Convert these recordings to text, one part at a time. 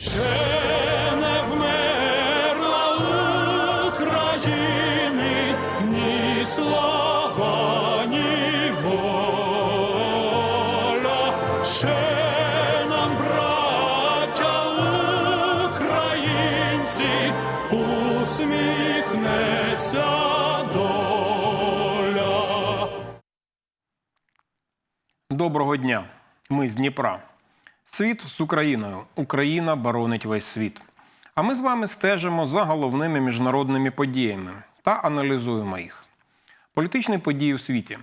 Ще не вмерла України слава. Ще нам, браття українці, усміхнеться доля. Доброго дня. Ми з Дніпра. Світ з Україною. Україна боронить весь світ. А ми з вами стежимо за головними міжнародними подіями та аналізуємо їх. Політичні події у світі.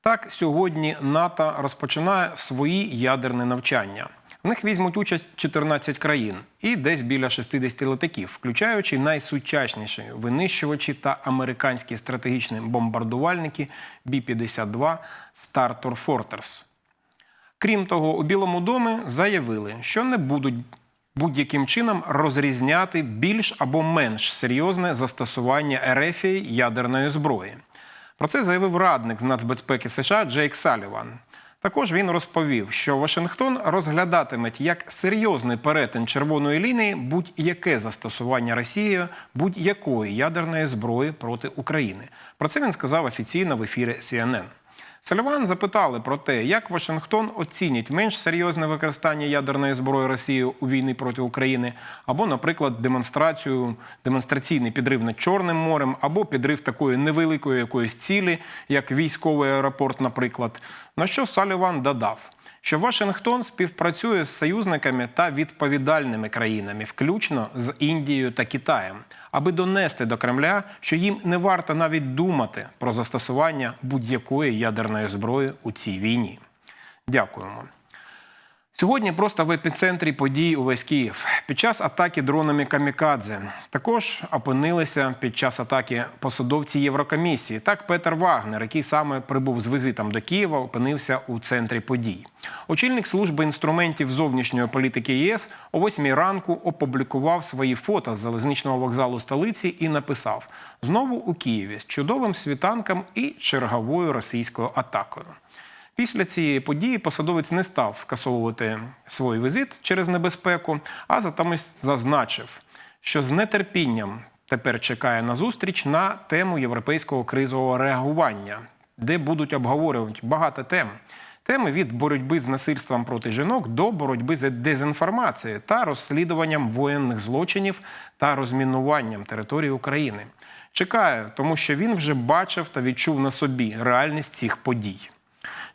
Так, сьогодні НАТО розпочинає свої ядерні навчання. В них візьмуть участь 14 країн і десь біля 60 літаків, включаючи найсучасніші винищувачі та американські стратегічні бомбардувальники Бі-52 Стартор Fortress. Крім того, у Білому домі заявили, що не будуть будь-яким чином розрізняти більш або менш серйозне застосування Ерефії ядерної зброї. Про це заявив радник з нацбезпеки США Джейк Саліван. Також він розповів, що Вашингтон розглядатиме як серйозний перетин червоної лінії будь-яке застосування Росією будь-якої ядерної зброї проти України. Про це він сказав офіційно в ефірі CNN. Саліван запитали про те, як Вашингтон оцінить менш серйозне використання ядерної зброї Росії у війні проти України, або, наприклад, демонстрацію, демонстраційний підрив над Чорним морем, або підрив такої невеликої якоїсь цілі, як військовий аеропорт, наприклад. На що Саліван додав, що Вашингтон співпрацює з союзниками та відповідальними країнами, включно з Індією та Китаєм, аби донести до Кремля, що їм не варто навіть думати про застосування будь-якої ядерної зброї у цій війні. Дякуємо. Сьогодні просто в епіцентрі подій увесь Київ. Під час атаки дронами Камікадзе також опинилися під час атаки посадовці Єврокомісії. Так, Петер Вагнер, який саме прибув з візитом до Києва, опинився у центрі подій. Очільник служби інструментів зовнішньої політики ЄС о 8 ранку опублікував свої фото з залізничного вокзалу столиці і написав: знову у Києві з чудовим світанком і черговою російською атакою. Після цієї події посадовець не став скасовувати свій візит через небезпеку, а затомість зазначив, що з нетерпінням тепер чекає на зустріч на тему європейського кризового реагування, де будуть обговорювати багато тем. Теми від боротьби з насильством проти жінок до боротьби з дезінформацією та розслідуванням воєнних злочинів та розмінуванням території України. Чекає, тому що він вже бачив та відчув на собі реальність цих подій.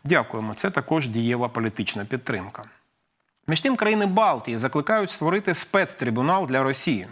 Дякуємо. Це також дієва політична підтримка. Між тим, країни Балтії закликають створити спецтрибунал для Росії.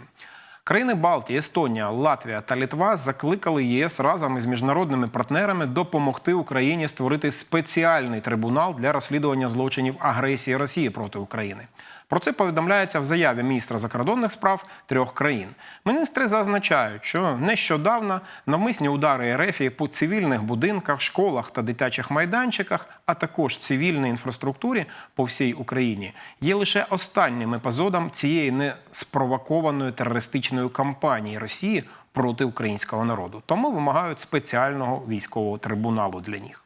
Країни Балтії, Естонія, Латвія та Літва закликали ЄС разом із міжнародними партнерами допомогти Україні створити спеціальний трибунал для розслідування злочинів агресії Росії проти України. Про це повідомляється в заяві міністра закордонних справ трьох країн. Міністри зазначають, що нещодавно навмисні удари РФ по цивільних будинках, школах та дитячих майданчиках, а також цивільній інфраструктурі по всій Україні, є лише останнім епізодом цієї неспровокованої терористичної кампанії Росії проти українського народу. Тому вимагають спеціального військового трибуналу для них.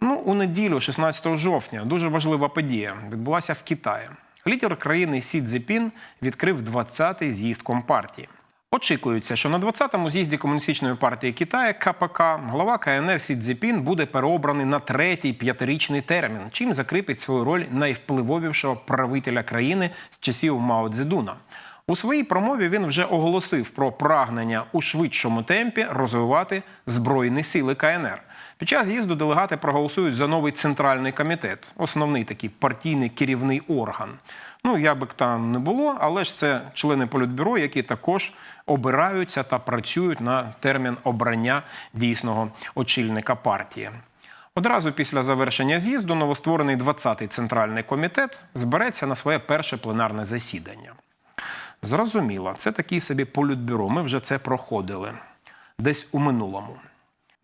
Ну, у неділю, 16 жовтня, дуже важлива подія відбулася в Китаї. Лідер країни Сі Цзіпін відкрив 20-й з'їзд Компартії. Очікується, що на 20-му з'їзді Комуністичної партії Китаю КПК глава КНР Сі Цзіпін буде переобраний на третій п'ятирічний термін, чим закріпить свою роль найвпливовішого правителя країни з часів Мао Цзедуна. У своїй промові він вже оголосив про прагнення у швидшому темпі розвивати збройні сили КНР. Під час з'їзду делегати проголосують за новий центральний комітет, основний такий партійний керівний орган. Ну, як би там не було, але ж це члени політбюро, які також обираються та працюють на термін обрання дійсного очільника партії. Одразу після завершення з'їзду новостворений 20-й центральний комітет збереться на своє перше пленарне засідання. Зрозуміло, це такий собі політбюро. Ми вже це проходили десь у минулому.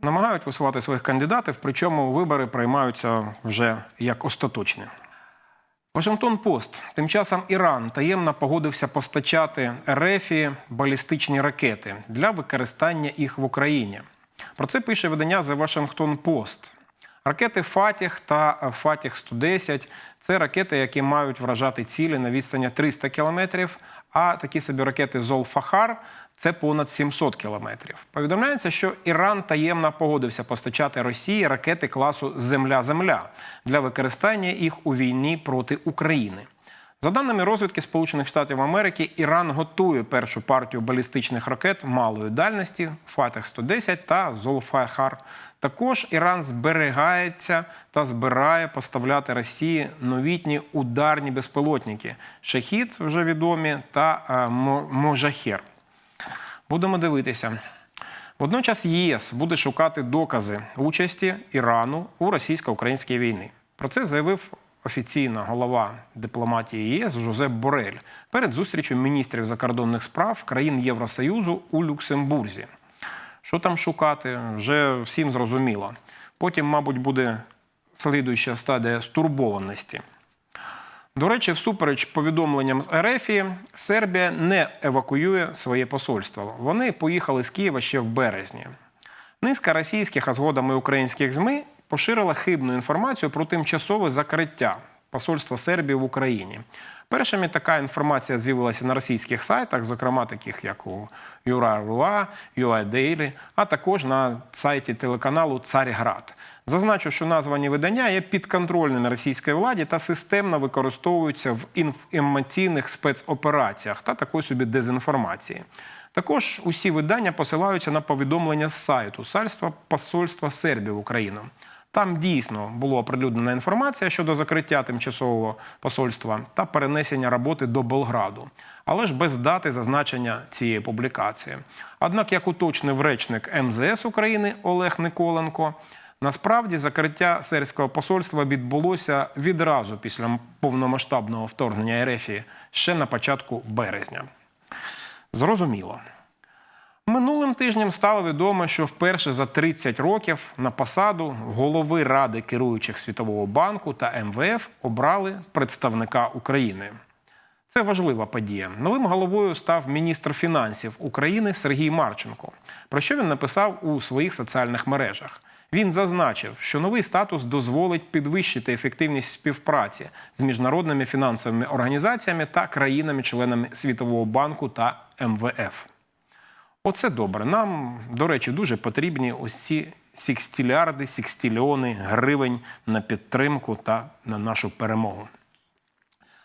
Намагають висувати своїх кандидатів, причому вибори приймаються вже як остаточні. Вашингтон Пост. Тим часом Іран таємно погодився постачати РЕФі балістичні ракети для використання їх в Україні. Про це пише видання The Washington Post. Ракети Фатіх та Фатіх 110 це ракети, які мають вражати цілі на відстані 300 кілометрів. А такі собі ракети Золфахар це понад 700 кілометрів. Повідомляється, що Іран таємно погодився постачати Росії ракети класу Земля-Земля для використання їх у війні проти України. За даними розвідки Сполучених Штатів Америки, Іран готує першу партію балістичних ракет малої дальності Фатех 110 та Золфахар. Також Іран зберігається та збирає поставляти Росії новітні ударні безпілотники Шахід, вже відомі, та е, Можахер. Будемо дивитися. Водночас ЄС буде шукати докази участі Ірану у російсько-українській війні. Про це заявив офіційна голова дипломатії ЄС Жозеп Борель перед зустрічю міністрів закордонних справ країн Євросоюзу у Люксембурзі. Що там шукати, вже всім зрозуміло. Потім, мабуть, буде слідуюча стадія стурбованості. До речі, всупереч повідомленням з РФ, Сербія не евакуює своє посольство. Вони поїхали з Києва ще в березні. Низка російських, а згодом і українських ЗМІ поширила хибну інформацію про тимчасове закриття посольства Сербії в Україні. Першими така інформація з'явилася на російських сайтах, зокрема таких як у Юра.Руа, Daily, а також на сайті телеканалу Царьград. Зазначу, що названі видання є підконтрольними російській владі та системно використовуються в інформаційних спецопераціях та такої собі дезінформації. Також усі видання посилаються на повідомлення з сайту Сальства Посольства Сербії в Україну. Там дійсно була оприлюднена інформація щодо закриття тимчасового посольства та перенесення роботи до Белграду, але ж без дати зазначення цієї публікації. Однак, як уточнив речник МЗС України Олег Николенко, насправді закриття сербського посольства відбулося відразу після повномасштабного вторгнення РФ ще на початку березня. Зрозуміло. Минулим тижнем стало відомо, що вперше за 30 років на посаду голови Ради керуючих Світового банку та МВФ обрали представника України. Це важлива подія. Новим головою став міністр фінансів України Сергій Марченко. Про що він написав у своїх соціальних мережах? Він зазначив, що новий статус дозволить підвищити ефективність співпраці з міжнародними фінансовими організаціями та країнами-членами Світового банку та МВФ. Оце добре. Нам, до речі, дуже потрібні ось ці сікстілярди, сікстільйони гривень на підтримку та на нашу перемогу.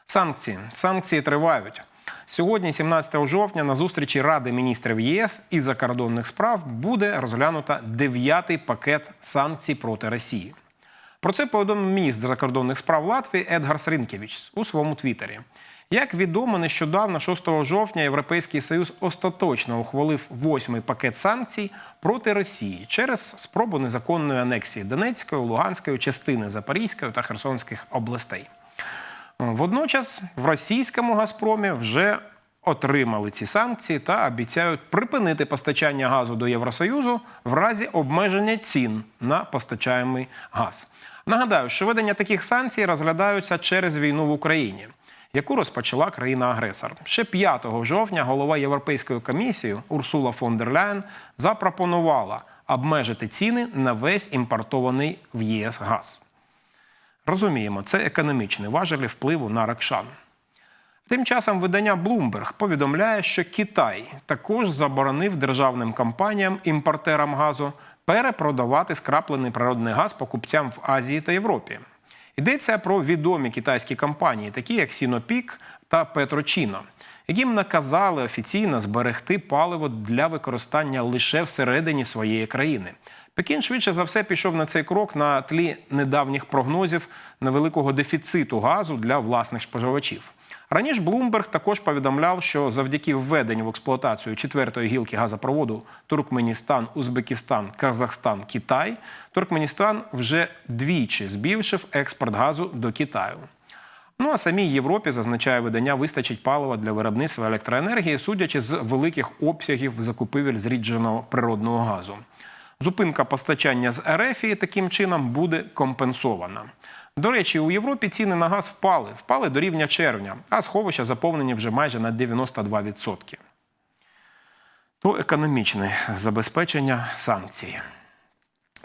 Санкції. Санкції тривають. Сьогодні, 17 жовтня, на зустрічі Ради міністрів ЄС і закордонних справ буде розглянуто дев'ятий пакет санкцій проти Росії. Про це повідомив міністр закордонних справ Латвії Едгарс Рінкевич у своєму твіттері. Як відомо, нещодавно, 6 жовтня, Європейський Союз остаточно ухвалив восьмий пакет санкцій проти Росії через спробу незаконної анексії Донецької, Луганської, частини Запорізької та Херсонських областей. Водночас в російському Газпромі вже отримали ці санкції та обіцяють припинити постачання газу до Євросоюзу в разі обмеження цін на постачаємий газ. Нагадаю, що ведення таких санкцій розглядаються через війну в Україні, яку розпочала країна-агресор. Ще 5 жовтня голова Європейської комісії Урсула фон дер Ляєн запропонувала обмежити ціни на весь імпортований в ЄС газ. Розуміємо, це економічні важелі впливу на Ракшан. Тим часом видання Bloomberg повідомляє, що Китай також заборонив державним компаніям, імпортерам газу перепродавати скраплений природний газ покупцям в Азії та Європі. Йдеться про відомі китайські компанії, такі як Сінопік та Петрочіно, яким наказали офіційно зберегти паливо для використання лише всередині своєї країни. Пекін швидше за все пішов на цей крок на тлі недавніх прогнозів невеликого дефіциту газу для власних споживачів. Раніше Bloomberg також повідомляв, що завдяки введенню в експлуатацію четвертої гілки газопроводу Туркменістан, Узбекистан, Казахстан, Китай, Туркменістан вже двічі збільшив експорт газу до Китаю. Ну а самій Європі зазначає видання, вистачить палива для виробництва електроенергії, судячи з великих обсягів закупівель зрідженого природного газу. Зупинка постачання з РФ таким чином буде компенсована. До речі, у Європі ціни на газ впали, впали до рівня червня, а сховища заповнені вже майже на 92%. То економічне забезпечення санкцій.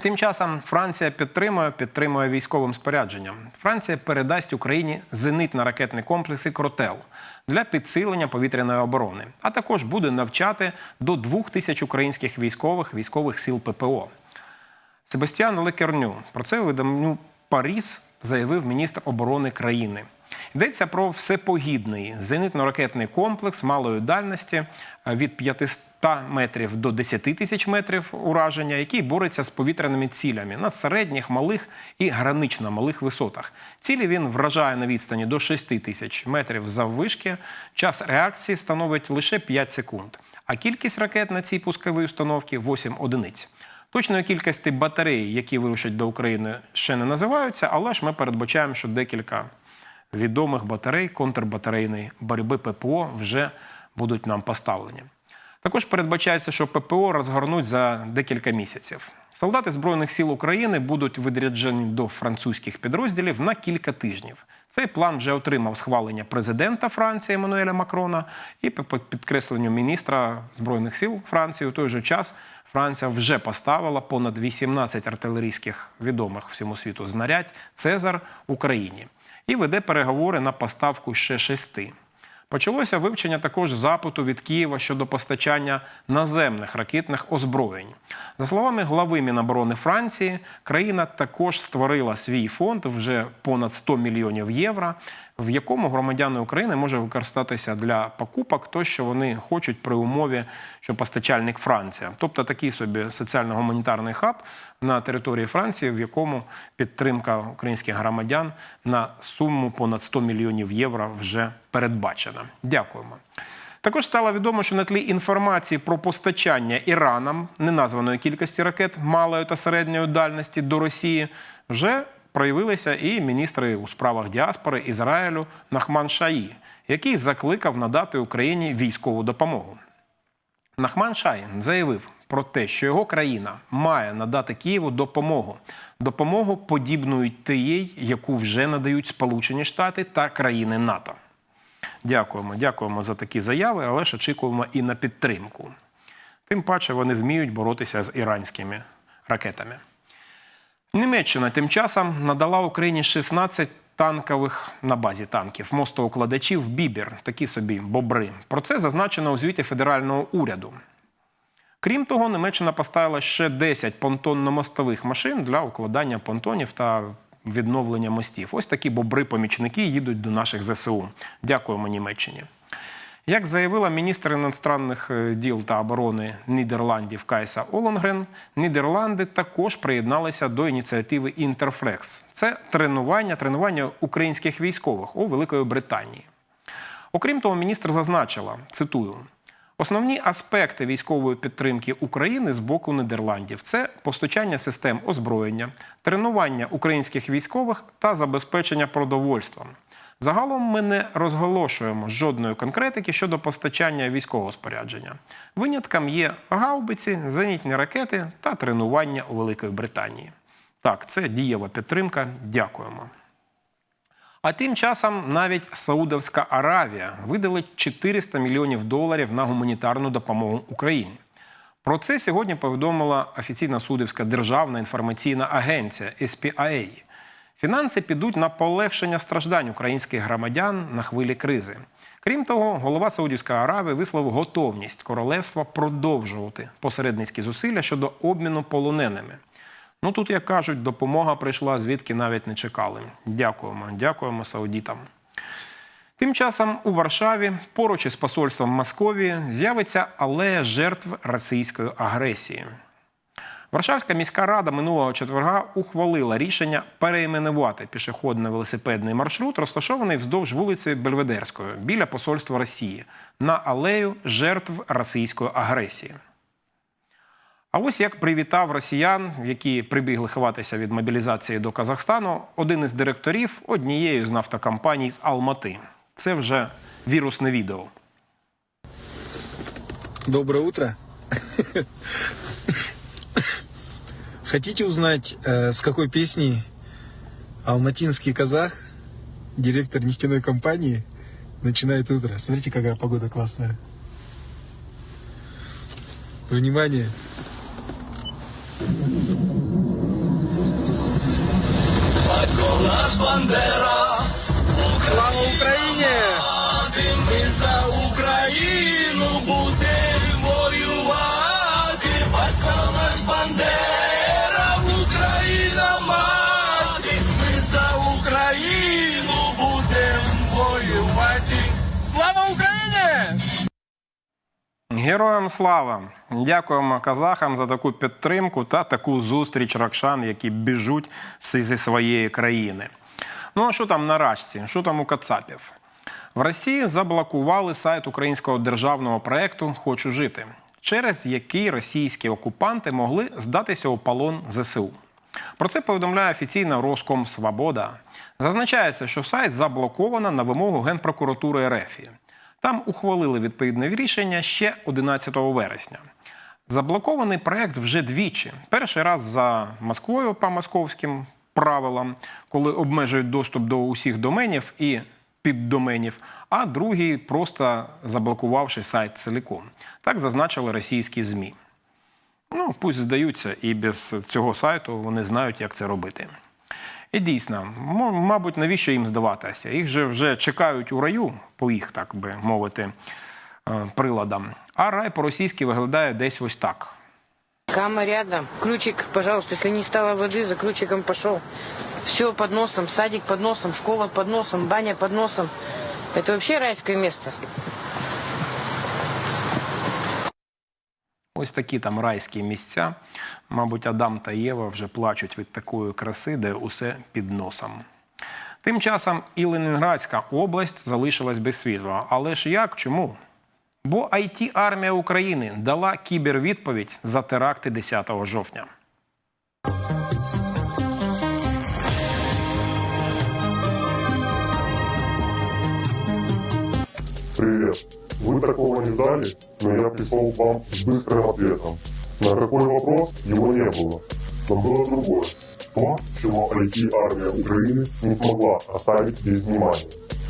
Тим часом Франція підтримує, підтримує військовим спорядженням. Франція передасть Україні зенитно-ракетні комплекси Кротел для підсилення повітряної оборони, а також буде навчати до двох тисяч українських військових військових сил ППО. Себастьян Лекерню про це виданню Паріс заявив міністр оборони країни. Йдеться про всепогідний зенитно-ракетний комплекс малої дальності е, від 500 метрів до 10 тисяч метрів ураження, який бореться з повітряними цілями на середніх, малих і гранично малих висотах. Цілі він вражає на відстані до 6 тисяч метрів заввишки. Час реакції становить лише 5 секунд. А кількість ракет на цій пусковій установці 8 одиниць. Точної кількості батарей, які вирушать до України, ще не називаються, але ж ми передбачаємо, що декілька відомих батарей контрбатарейної боротьби ППО вже будуть нам поставлені. Також передбачається, що ППО розгорнуть за декілька місяців. Солдати Збройних сил України будуть відряджені до французьких підрозділів на кілька тижнів. Цей план вже отримав схвалення президента Франції Еммануеля Макрона і по підкресленню міністра Збройних сил Франції у той же час Франція вже поставила понад 18 артилерійських відомих всьому світу знарядь Цезар Україні і веде переговори на поставку ще шести. Почалося вивчення також запиту від Києва щодо постачання наземних ракетних озброєнь. За словами глави Міноборони Франції, країна також створила свій фонд вже понад 100 мільйонів євро, в якому громадяни України може використатися для покупок, то що вони хочуть при умові, що постачальник Франція, тобто такий собі соціально-гуманітарний хаб на території Франції, в якому підтримка українських громадян на суму понад 100 мільйонів євро вже передбачена. Дякуємо. Також стало відомо, що на тлі інформації про постачання Іраном неназваної кількості ракет малої та середньої дальності до Росії вже проявилися і міністри у справах діаспори Ізраїлю Нахман Шаї, який закликав надати Україні військову допомогу. Нахман Шай заявив про те, що його країна має надати Києву допомогу, допомогу подібної тієї, яку вже надають Сполучені Штати та країни НАТО. Дякуємо, дякуємо за такі заяви, але ж очікуємо і на підтримку. Тим паче вони вміють боротися з іранськими ракетами. Німеччина тим часом надала Україні 16 танкових на базі танків мостоукладачів Бібер, такі собі бобри. Про це зазначено у звіті федерального уряду. Крім того, Німеччина поставила ще 10 понтонно-мостових машин для укладання понтонів та відновлення мостів. Ось такі бобри-помічники їдуть до наших ЗСУ. Дякуємо Німеччині. Як заявила міністр іностранних е, діл та оборони Нідерландів Кайса Оленгрен, Нідерланди також приєдналися до ініціативи Інтерфлекс. Це тренування, тренування українських військових у Великої Британії. Окрім того, міністр зазначила, цитую. Основні аспекти військової підтримки України з боку Нідерландів це постачання систем озброєння, тренування українських військових та забезпечення продовольством. Загалом ми не розголошуємо жодної конкретики щодо постачання військового спорядження. Винятком є гаубиці, зенітні ракети та тренування у Великої Британії. Так, це дієва підтримка. Дякуємо. А тим часом навіть Саудовська Аравія видалить 400 мільйонів доларів на гуманітарну допомогу Україні. Про це сьогодні повідомила офіційна Судовська державна інформаційна агенція SPIA. Фінанси підуть на полегшення страждань українських громадян на хвилі кризи. Крім того, голова Саудівської Аравії висловив готовність королевства продовжувати посередницькі зусилля щодо обміну полоненими. Ну тут, як кажуть, допомога прийшла звідки навіть не чекали. Дякуємо, дякуємо саудітам. Тим часом у Варшаві поруч із посольством Московії з'явиться алея жертв російської агресії. Варшавська міська рада минулого четверга ухвалила рішення переіменувати пішохідно-велосипедний маршрут, розташований вздовж вулиці Бельведерської біля посольства Росії на алею жертв російської агресії. А ось як привітав росіян, які прибігли ховатися від мобілізації до Казахстану, один із директорів однієї з нафтокомпаній з Алмати. Це вже вірусне відео. Доброе утро. Хотите узнать, э, с какой песни алматинский казах, директор нефтяной компании, начинает утро? Смотрите, какая погода классная. Внимание! Слава Украине! Мы за Украину будем! Героям слава! Дякуємо казахам за таку підтримку та таку зустріч ракшан, які біжуть зі своєї країни. Ну а що там на рашці? Що там у Кацапів? В Росії заблокували сайт українського державного проекту Хочу жити, через який російські окупанти могли здатися у полон ЗСУ. Про це повідомляє офіційна Роском Свобода. Зазначається, що сайт заблоковано на вимогу Генпрокуратури РФ. Там ухвалили відповідне рішення ще 11 вересня. Заблокований проект вже двічі. Перший раз за Москвою по московським правилам, коли обмежують доступ до усіх доменів і піддоменів, а другий просто заблокувавши сайт цілком. Так зазначили російські ЗМІ. Ну, пусть здаються, і без цього сайту вони знають, як це робити. І дійсно, мабуть, навіщо їм здаватися? Їх же вже чекають у раю, по їх, так би мовити, е, приладам. А рай по-російськи виглядає десь ось так. Кама рядом. Ключик, пожалуйста, если не стало воды, за ключиком пошел. Все под носом, садик под носом, школа под носом, баня под носом. Это вообще райское место. Ось такі там райські місця. Мабуть, Адам та Єва вже плачуть від такої краси, де усе під носом. Тим часом і Ленінградська область залишилась без світла. Але ж як? Чому? Бо it армія України дала кібервідповідь за теракти 10 жовтня. Привет. Вы такого не ждали, но я пришел к вам с быстрым ответом. На какой вопрос его не было. Но было другое. То, чего IT-армия Украины не смогла оставить без внимания.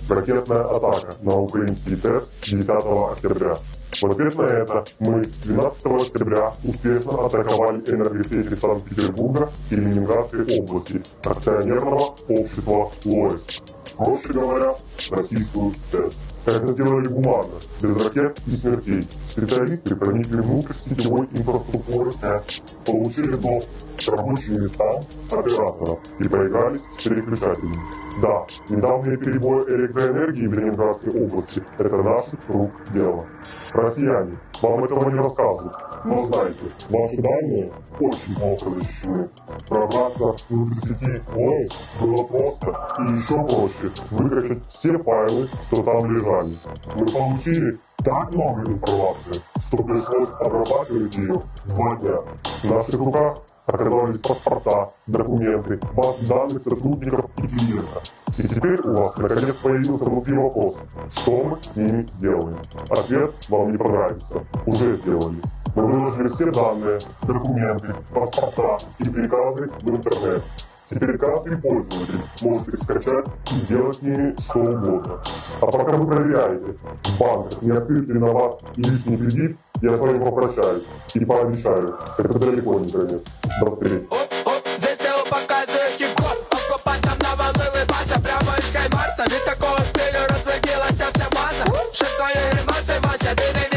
Ракетная атака на украинский ТЭЦ 10 октября. В ответ на это мы 12 октября успешно атаковали энергосети Санкт-Петербурга и Ленинградской области акционерного общества ЛОЭС. Проще говоря, российскую ТЭЦ. Это сделали гуманно, без ракет и смертей. Специалисты проникли внутрь сетевой инфраструктуры ТЭС, получили доступ к рабочим местам операторов и поиграли с переключателями. Да, недавние перебои электроэнергии в Ленинградской области – это наших рук дело. Россияне, вам этого не рассказывают, но знайте, ваши данные очень плохо защищены. Пробраться внутрь сети ОС было просто и еще проще выкачать все файлы, что там лежали. Мы получили так много информации, что пришлось обрабатывать ее два дня. В наших руках оказались паспорта, документы, базы данных сотрудников и клиентов. И теперь у вас наконец появился внутри вопрос, что мы с ними сделаем. Ответ вам не понравится. Уже сделали. Мы выложили все данные, документы, паспорта и приказы в интернет. Теперь каждый пользователь может их скачать и сделать с ними что угодно. А пока вы проверяете, в банках не открыт ли на вас лишний кредит, я с вами попрощаюсь и пообещаю, это далеко не конец. До встречи. Оп-оп, ЗСУ показує хіп-хоп Окупантам навалили база Прямо із Каймарса Від такого стилю розлетілася вся база Швидкої гримаси Вася Ти не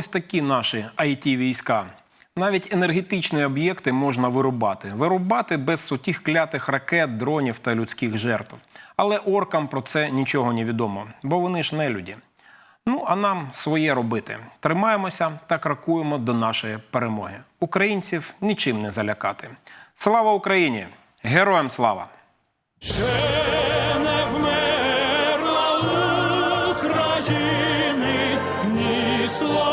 Ось такі наші it війська. Навіть енергетичні об'єкти можна вирубати. Вирубати без сутіх клятих ракет, дронів та людських жертв. Але оркам про це нічого не відомо, бо вони ж не люди. Ну а нам своє робити. Тримаємося та крокуємо до нашої перемоги. Українців нічим не залякати. Слава Україні! Героям слава! Вмерла ні слава,